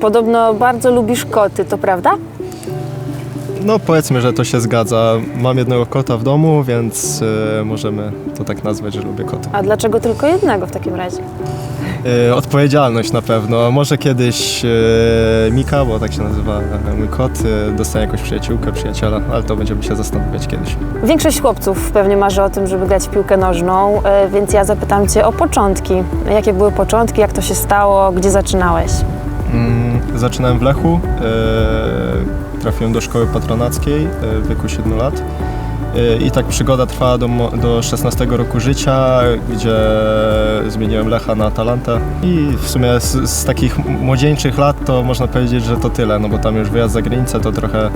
Podobno bardzo lubisz koty, to prawda? No powiedzmy, że to się zgadza. Mam jednego kota w domu, więc e, możemy to tak nazwać, że lubię koty. A dlaczego tylko jednego w takim razie? E, odpowiedzialność na pewno. Może kiedyś e, Mika, bo tak się nazywa e, mój kot, e, dostanie jakąś przyjaciółkę, przyjaciela, ale to będziemy się zastanawiać kiedyś. Większość chłopców pewnie marzy o tym, żeby grać w piłkę nożną, e, więc ja zapytam Cię o początki. Jakie były początki, jak to się stało, gdzie zaczynałeś? Zaczynałem w Lechu, e, trafiłem do szkoły patronackiej e, w wieku 7 lat. E, I tak przygoda trwała do, do 16 roku życia, gdzie zmieniłem Lecha na Atalantę. I w sumie z, z takich młodzieńczych lat to można powiedzieć, że to tyle, no bo tam już wyjazd za granicę to trochę e,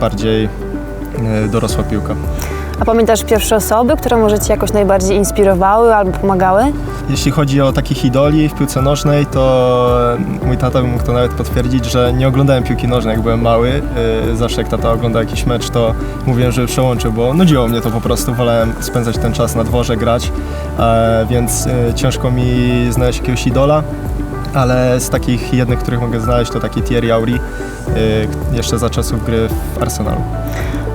bardziej e, dorosła piłka. A pamiętasz pierwsze osoby, które może Cię jakoś najbardziej inspirowały albo pomagały? Jeśli chodzi o takich idoli w piłce nożnej, to mój tata by mógł to nawet potwierdzić, że nie oglądałem piłki nożnej jak byłem mały. Yy, Zawsze jak tata oglądał jakiś mecz, to mówiłem, żeby przełączył, bo nudziło mnie to po prostu. Wolałem spędzać ten czas na dworze, grać, e, więc yy, ciężko mi znaleźć jakiegoś idola. Ale z takich jednych, których mogę znaleźć, to taki Thierry Auri, yy, jeszcze za czasów gry w Arsenalu.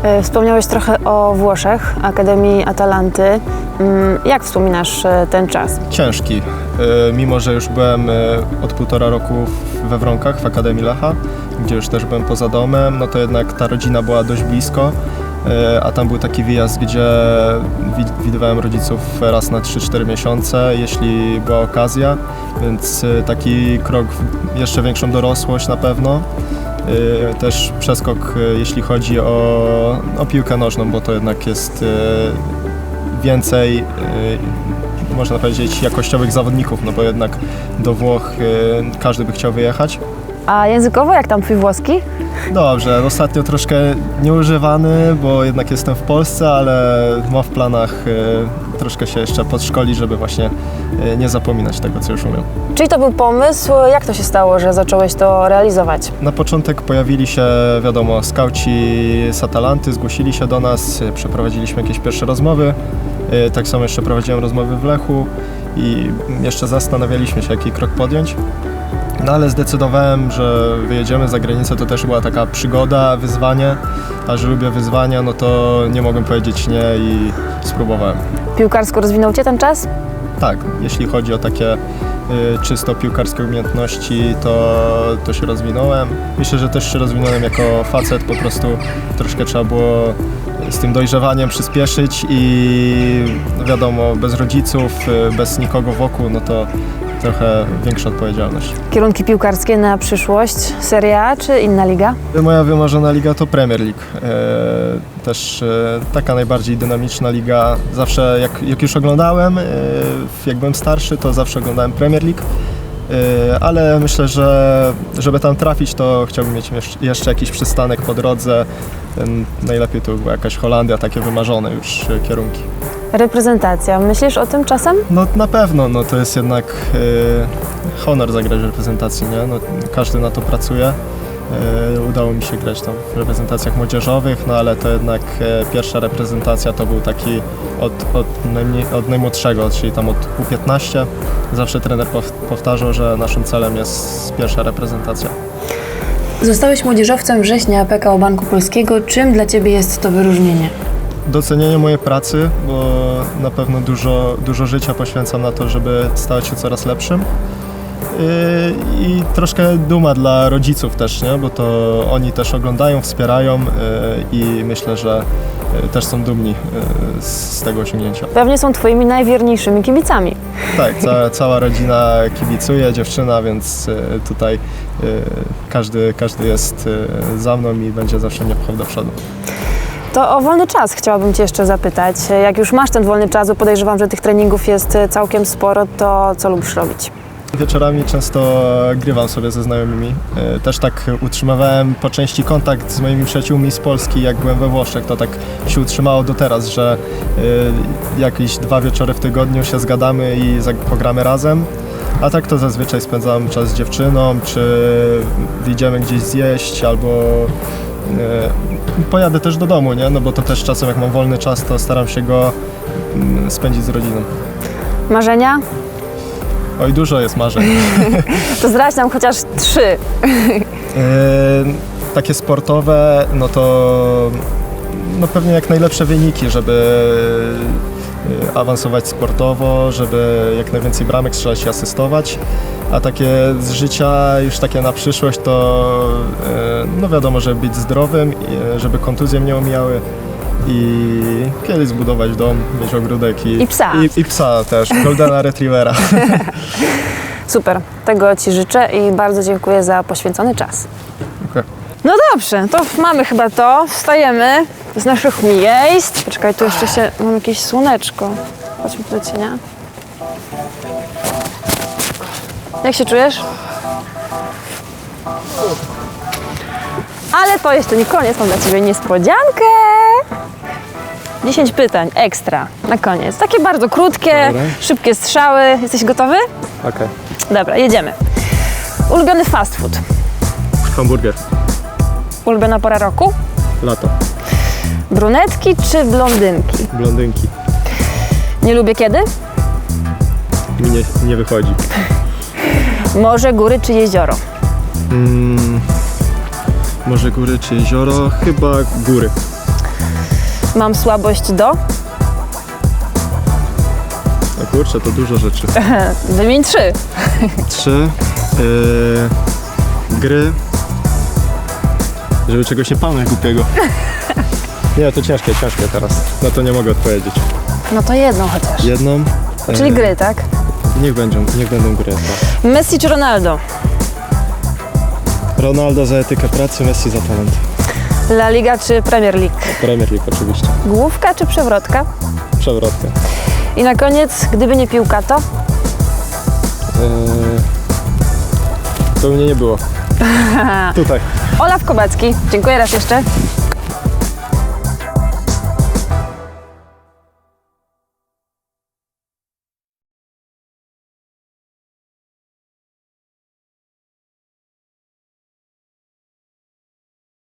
E, Wspomniałeś trochę o Włoszech, Akademii Atalanty. Mm, Jak wspominasz e, ten czas? ciężki. Y, Mimo, że już byłem y, od półtora roku we Wronkach w Akademii Lecha, gdzie już też byłem poza domem, no to jednak ta rodzina była dość blisko, y, a tam był taki wyjazd, gdzie wi- widywałem rodziców raz na 3-4 miesiące, jeśli była okazja, więc taki krok w jeszcze większą dorosłość na pewno. Też przeskok, jeśli chodzi o, o piłkę nożną, bo to jednak jest więcej, można powiedzieć, jakościowych zawodników, no bo jednak do Włoch y, każdy by chciał wyjechać. A językowo, jak tam Twój włoski? Dobrze, ostatnio troszkę nieużywany, bo jednak jestem w Polsce, ale mam w planach y, troszkę się jeszcze podszkolić, żeby właśnie y, nie zapominać tego, co już umiem. Czyli to był pomysł? Jak to się stało, że zacząłeś to realizować? Na początek pojawili się, wiadomo, skauci z Atalanty, zgłosili się do nas, przeprowadziliśmy jakieś pierwsze rozmowy. Y, Tak samo jeszcze prowadziłem rozmowy w Lechu i jeszcze zastanawialiśmy się, jaki krok podjąć. No ale zdecydowałem, że wyjedziemy za granicę, to też była taka przygoda, wyzwanie, a że lubię wyzwania, no to nie mogłem powiedzieć nie i spróbowałem. Piłkarsko rozwinął Cię ten czas? Tak, jeśli chodzi o takie y, czysto piłkarskie umiejętności, to, to się rozwinąłem. Myślę, że też się rozwinąłem jako facet, po prostu troszkę trzeba było z tym dojrzewaniem przyspieszyć i no wiadomo, bez rodziców, y, bez nikogo wokół, no to trochę większa odpowiedzialność. Kierunki piłkarskie na przyszłość? Serie A czy inna liga? Moja wymarzona liga to Premier League. E, też taka najbardziej dynamiczna liga. Zawsze jak, jak już oglądałem, jak byłem starszy, to zawsze oglądałem Premier League. E, ale myślę, że żeby tam trafić, to chciałbym mieć jeszcze, jakiś przystanek po drodze. Najlepiej to by była jakaś Holandia, takie wymarzone już kierunki. Reprezentacja. Myślisz o tym czasem? No na pewno, no to jest jednak e, honor zagrać w reprezentacji, nie? No, każdy na to pracuje. E, udało mi się grać tam w reprezentacjach młodzieżowych, no ale to jednak e, pierwsza reprezentacja to był taki od, od, najmniej, od najmłodszego, czyli tam od U15. Zawsze trener pow- powtarzał, że naszym celem jest pierwsza reprezentacja. Zostałeś młodzieżowcem września PKO Banku Polskiego. Czym dla Ciebie jest to wyróżnienie? docenienie mojej pracy, bo na pewno dużo, dużo życia poświęcam na to, żeby stać się coraz lepszym. Yy, I troszkę duma dla rodziców też, nie? bo to oni też oglądają, wspierają yy, i myślę, że yy, też są dumni z tego osiągnięcia. Pewnie są Twoimi najwierniejszymi kibicami. Tak, ca, cała rodzina kibicuje, dziewczyna, więc tutaj każdy, każdy jest za mną i będzie zawsze mnie pchał do przodu. To o wolny czas chciałabym Cię jeszcze zapytać. Jak już masz ten wolny czas, bo podejrzewam, że tych treningów jest całkiem sporo, to co lubisz robić? Wieczorami często grywam sobie ze znajomymi. E, Też tak utrzymywałem po części kontakt z moimi przyjaciółmi z Polski, jak byłem we Włoszech. To tak się utrzymało do teraz, że e, jakieś dwa wieczory w tygodniu się zgadamy i pogramy razem. A tak to zazwyczaj spędzam czas z dziewczyną, czy wyjdziemy gdzieś zjeść, albo e, pojadę też do domu, nie? No bo to też czasem jak mam wolny czas, to staram się go mm, spędzić z rodziną. Marzenia? Oj, dużo jest marzeń. To zdradź nam chociaż trzy. E, takie sportowe, no to no pewnie jak najlepsze wyniki, żeby e, awansować sportowo, żeby jak najwięcej bramek strzelać i asystować. A takie z życia już takie na przyszłość to e, no wiadomo, żeby być zdrowym, żeby kontuzje mnie omijały i kiedyś zbudować dom, mieć ogródek i, I psa. I, i psa też, Goldena Retrievera. Super, tego Ci życzę i bardzo dziękuję za poświęcony czas. Okej. No dobrze, to mamy chyba to. Wstajemy z naszych miejsc. Poczekaj, tu jeszcze się, mam jakieś słoneczko. Chodźmy do cienia. Jak się czujesz? Ale to jeszcze nie koniec, mam dla Ciebie niespodziankę. 10 pytań ekstra na koniec. Takie bardzo krótkie, Dobra. szybkie strzały. Jesteś gotowy? Okej. Dobra, jedziemy. Ulubiony fast food. Hamburger, Ulubiona pora roku? lato, Brunetki czy blondynki? blondynki. Nie lubię kiedy? Mi nie, nie wychodzi. Morze, góry czy jezioro? Mm, może góry czy jezioro? Chyba góry. Mam słabość do? A kurczę, to dużo rzeczy. Wymień trzy. Trzy. Yy, gry. Żeby czegoś nie palnąć głupiego. Nie, to ciężkie, ciężkie teraz. No to nie mogę odpowiedzieć. No to jedną chociaż. Jedną. Czyli yy, gry, tak? Niech będą, niech będą gry. Tak. Messi czy Ronaldo? Ronaldo za etykę pracy, Messi za talent. La Liga czy Premier League? Premier League oczywiście. Główka czy przewrotka? Przewrotkę. I na koniec, gdyby nie piłka, to? Yy, to mnie nie było. Tutaj. Olaf Kobacki. Dziękuję raz jeszcze.